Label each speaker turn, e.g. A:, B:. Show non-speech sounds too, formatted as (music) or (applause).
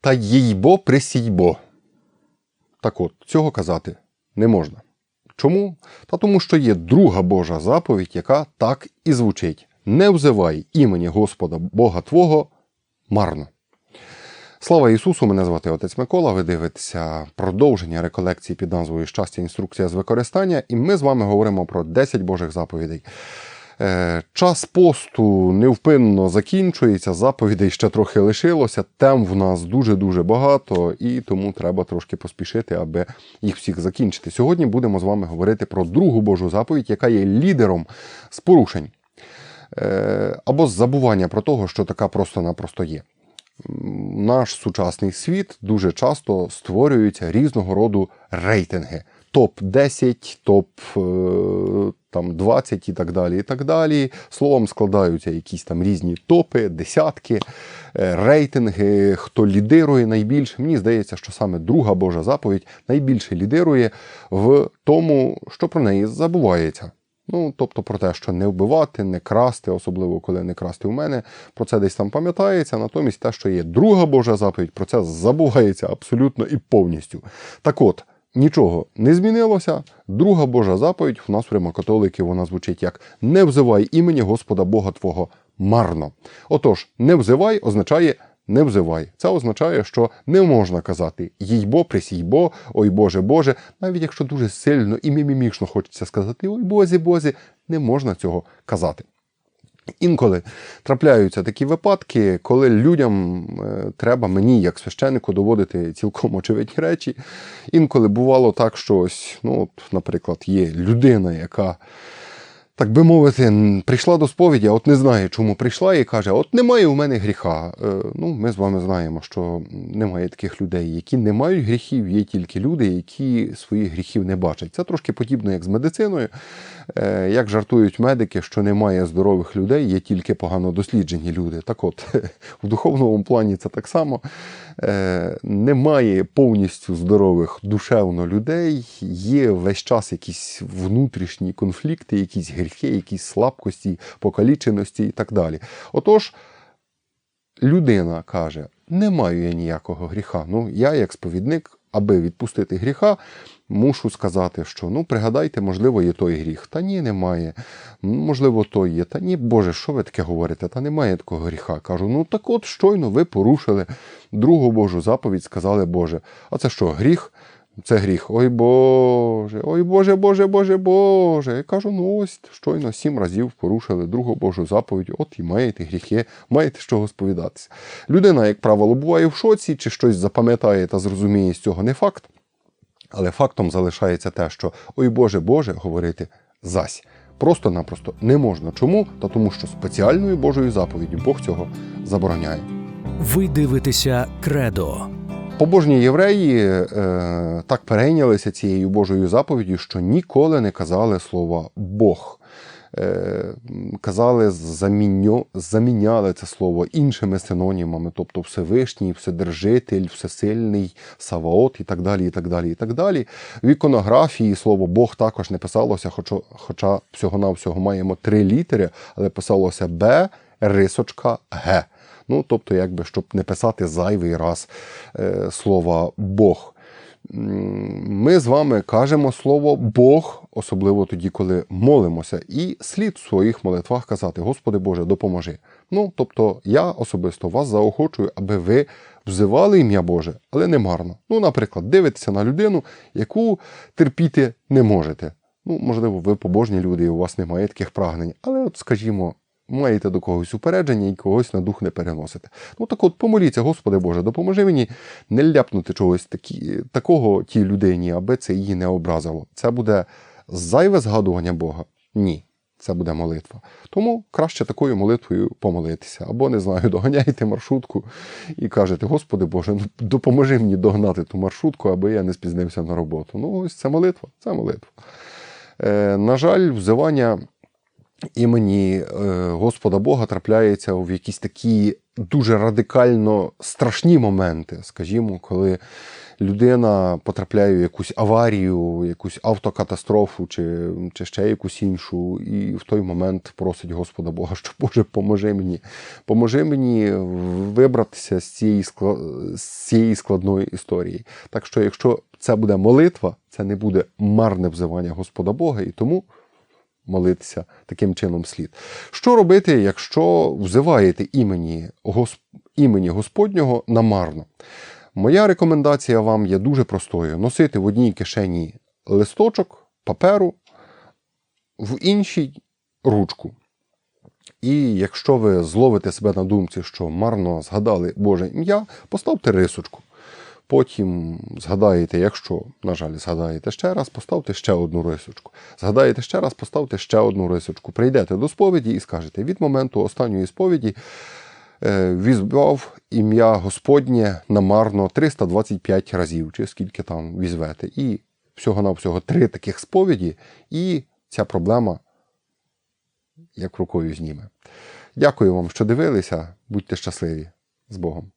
A: Та їйбо присійбо. Так от, цього казати не можна. Чому? Та тому, що є друга Божа заповідь, яка так і звучить: не взивай імені Господа Бога Твого марно. Слава Ісусу! Мене звати Отець Микола. Ви дивитеся продовження реколекції під назвою Щастя, інструкція з використання, і ми з вами говоримо про 10 Божих заповідей. Е, Час посту невпинно закінчується, заповідей ще трохи лишилося. Тем в нас дуже-дуже багато, і тому треба трошки поспішити, аби їх всіх закінчити. Сьогодні будемо з вами говорити про другу Божу заповідь, яка є лідером з порушень е, або з забування про того, що така просто-напросто є. Наш сучасний світ дуже часто створюються різного роду рейтинги. Топ-10, топ е, там 20 і так далі. і так далі. Словом, складаються якісь там різні топи, десятки, е, рейтинги, хто лідирує найбільше. Мені здається, що саме друга Божа заповідь найбільше лідирує в тому, що про неї забувається. Ну, тобто про те, що не вбивати, не красти, особливо коли не красти у мене, про це десь там пам'ятається. Натомість те, що є друга Божа заповідь, про це забувається абсолютно і повністю. Так от, нічого не змінилося. Друга Божа заповідь в нас в римокатоликів вона звучить як не взивай імені Господа Бога Твого марно. Отож, не взивай означає не взивай. Це означає, що не можна казати їйбо, присійбо, ой Боже Боже, навіть якщо дуже сильно і мімімішно хочеться сказати ой Бозі Бозі, не можна цього казати. Інколи трапляються такі випадки, коли людям е, треба мені, як священнику, доводити цілком очевидні речі. Інколи бувало так, що ось, ну, от, наприклад, є людина, яка, так би мовити, прийшла до сповіді, а от не знає, чому прийшла, і каже: От немає у мене гріха. Е, Ну, ми з вами знаємо, що немає таких людей, які не мають гріхів, є тільки люди, які своїх гріхів не бачать. Це трошки подібно, як з медициною. Е, Як жартують медики, що немає здорових людей, є тільки погано досліджені люди. Так от, (laughs) в духовному плані це так само. Е, Немає повністю здорових душевно людей, є весь час якісь внутрішні конфлікти, якісь гріхи, якісь слабкості, покаліченості і так далі. Отож, людина каже: не маю я ніякого гріха. Ну, я, як сповідник, аби відпустити гріха, мушу сказати, що ну, пригадайте, можливо, є той гріх. Та ні, немає. Можливо, той є. Та ні, Боже, що ви таке говорите? Та немає такого гріха. Кажу, ну так от щойно ви порушили другу Божу заповідь, сказали Боже. А це що, гріх? Це гріх. Ой Боже, ой Боже, Боже, Боже, Боже. Я кажу, ну ось щойно сім разів порушили другу Божу заповідь, от і маєте гріхи, маєте з чого сповідатися. Людина, як правило, буває в шоці, чи щось запам'ятає та зрозуміє з цього не факт. Але фактом залишається те, що ой Боже, Боже говорити зась. Просто-напросто не можна. Чому? Та тому, що спеціальною Божою заповіддю Бог цього забороняє.
B: Ви дивитеся Кредо.
A: Побожні євреї е, так перейнялися цією Божою заповіддю, що ніколи не казали слова Бог. Е, казали, заміньо, заміняли це слово іншими синонімами, тобто Всевишній, Вседержитель, Всесильний, Саваот і так далі. і так далі, і так далі. В іконографії слово Бог також не писалося, хоча, хоча всього-навсього маємо три літери, але писалося Б, рисочка, Г. Ну, тобто, якби, щоб не писати зайвий раз е, слова Бог. Ми з вами кажемо слово Бог, особливо тоді, коли молимося, і слід в своїх молитвах казати: Господи Боже, допоможи. Ну, тобто, я особисто вас заохочую, аби ви взивали ім'я Боже, але не марно. Ну, наприклад, дивитеся на людину, яку терпіти не можете. Ну, можливо, ви побожні люди, і у вас немає таких прагнень, але, от, скажімо, маєте до когось упередження і когось на дух не переносите. Ну так от помоліться, Господи Боже, допоможи мені не ляпнути чогось такі, такого тій людині, аби це її не образило. Це буде зайве згадування Бога? Ні. Це буде молитва. Тому краще такою молитвою помолитися. Або, не знаю, (laughs) доганяєте маршрутку і кажете, Господи Боже, ну допоможи мені догнати ту маршрутку, аби я не спізнився на роботу. Ну, ось це молитва, це молитва. Е, на жаль, взивання імені е, Господа Бога трапляється в якісь такі дуже радикально страшні моменти, скажімо, коли людина потрапляє в якусь аварію, якусь автокатастрофу чи, чи ще якусь іншу, і в той момент просить Господа Бога, що Боже, поможи мені, поможи мені вибратися з цієї, з цієї складної історії. Так що, якщо це буде молитва, це не буде марне взивання Господа Бога, і тому молитися таким чином слід. Що робити, якщо взиваєте імені, Гос... імені Господнього намарно? Моя рекомендація вам є дуже простою: носити в одній кишені листочок паперу, в іншій ручку. І якщо ви зловите себе на думці, що марно згадали Боже ім'я, поставте рисочку. Потім згадаєте, якщо, на жаль, згадаєте ще раз, поставте ще одну рисочку. Згадаєте ще раз, поставте ще одну рисочку. Прийдете до сповіді і скажете: від моменту останньої сповіді е, візбав ім'я Господнє намарно 325 разів, чи скільки там візвете. І всього-навсього три таких сповіді, і ця проблема як рукою зніме. Дякую вам, що дивилися. Будьте щасливі з Богом.